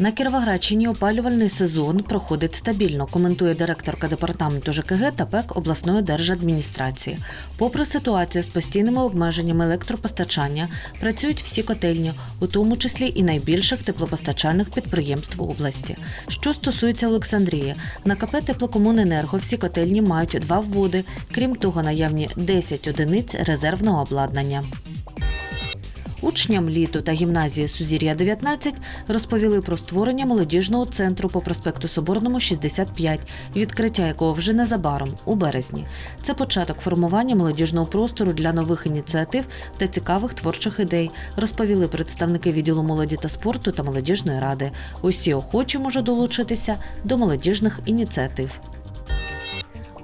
На Кіровоградщині опалювальний сезон проходить стабільно, коментує директорка департаменту ЖКГ та ПЕК обласної держадміністрації. Попри ситуацію з постійними обмеженнями електропостачання, працюють всі котельні, у тому числі і найбільших теплопостачальних підприємств області. Що стосується Олександрії, на КП Теплокомуненерго всі котельні мають два вводи, крім того, наявні 10 одиниць резервного обладнання. Учням літу та гімназії Сузір'я 19 розповіли про створення молодіжного центру по проспекту Соборному 65, відкриття якого вже незабаром у березні. Це початок формування молодіжного простору для нових ініціатив та цікавих творчих ідей, розповіли представники відділу молоді та спорту та молодіжної ради. Усі охочі можуть долучитися до молодіжних ініціатив.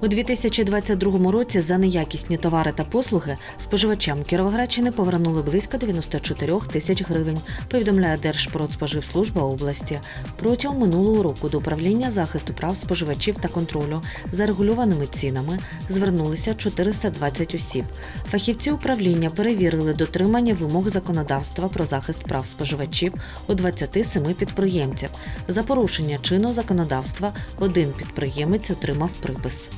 У 2022 році за неякісні товари та послуги споживачам Кіровоградщини повернули близько 94 тисяч гривень, повідомляє Держпродспоживслужба області. Протягом минулого року до управління захисту прав споживачів та контролю за регульованими цінами звернулися 420 осіб. Фахівці управління перевірили дотримання вимог законодавства про захист прав споживачів у 27 підприємців. За порушення чинного законодавства один підприємець отримав припис.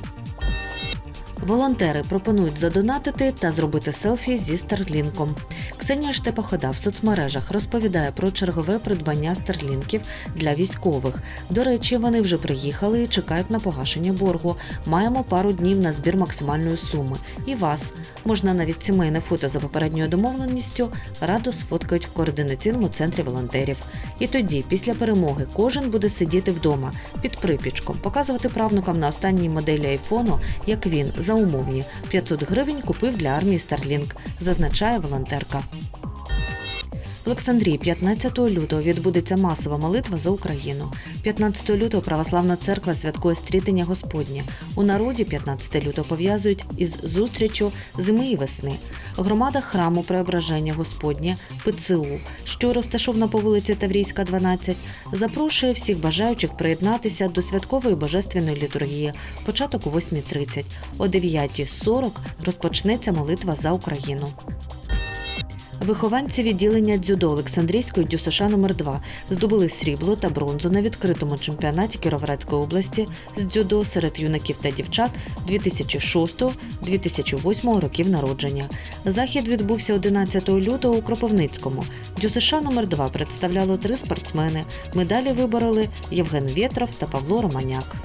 Волонтери пропонують задонатити та зробити селфі зі старлінком. Ксенія Штепохода в соцмережах розповідає про чергове придбання старлінків для військових. До речі, вони вже приїхали і чекають на погашення боргу. Маємо пару днів на збір максимальної суми. І вас можна навіть сімейне фото за попередньою домовленістю радо сфоткають в координаційному центрі волонтерів. І тоді, після перемоги, кожен буде сидіти вдома під припічком, показувати правнукам на останній моделі айфону, як він за умовні 500 гривень купив для армії Starlink, зазначає волонтерка. В Олександрії 15 лютого відбудеться масова молитва за Україну. 15 лютого православна церква святкує стрітення Господнє. У народі 15 лютого пов'язують із зустрічю зими і весни. Громада храму Преображення Господнє ПЦУ, що розташована по вулиці Таврійська, 12, запрошує всіх бажаючих приєднатися до святкової божественної літургії. Початок о 8.30. О 9.40 розпочнеться молитва за Україну. Вихованці відділення дзюдо Олександрійської ДЮСШ номер 2 здобули срібло та бронзу на відкритому чемпіонаті Кіровоградської області з дзюдо серед юнаків та дівчат 2006-2008 років народження. Захід відбувся 11 лютого у Кропивницькому. ДЮСШ номер 2 представляло три спортсмени. Медалі вибороли Євген Вєтров та Павло Романяк.